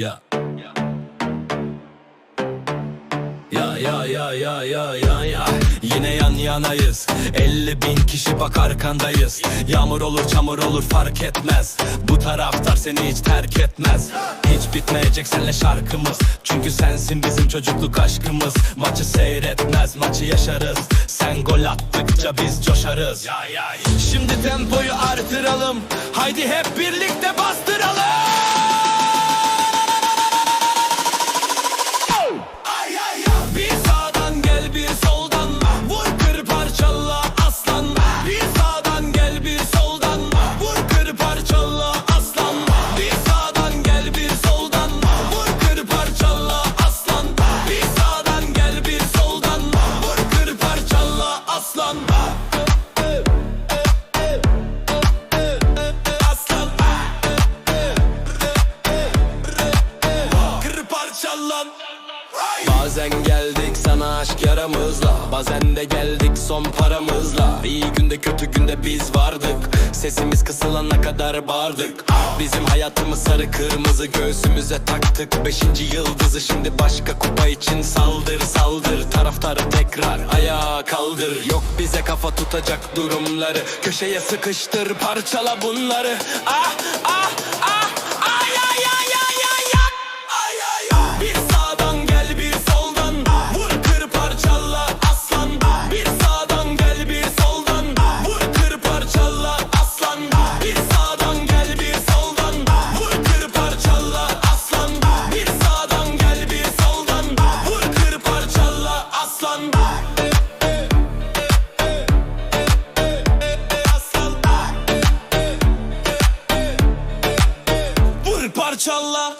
Ya. Ya ya ya ya ya ya ya. Yine yan yanayız. 50 bin kişi bak arkandayız. Yağmur olur çamur olur fark etmez. Bu taraftar seni hiç terk etmez. Hiç bitmeyecek senle şarkımız. Çünkü sensin bizim çocukluk aşkımız. Maçı seyretmez maçı yaşarız. Sen gol attıkça biz coşarız. Ya, ya. Şimdi tempoyu artıralım. Haydi hep birlikte Bazen geldik sana aşk yaramızla Bazen de geldik son paramızla. İyi günde kötü günde biz vardık Sesimiz kısılana kadar bağırdık. Bizim hayatımız sarı kırmızı Göğsümüze taktık. Beşinci yıldızı şimdi başka kupa için Saldır saldır. Taraftarı tekrar ayağa kaldır. Yok bize kafa tutacak durumları Köşeye sıkıştır parçala bunları. Ah ah ah Vur parçala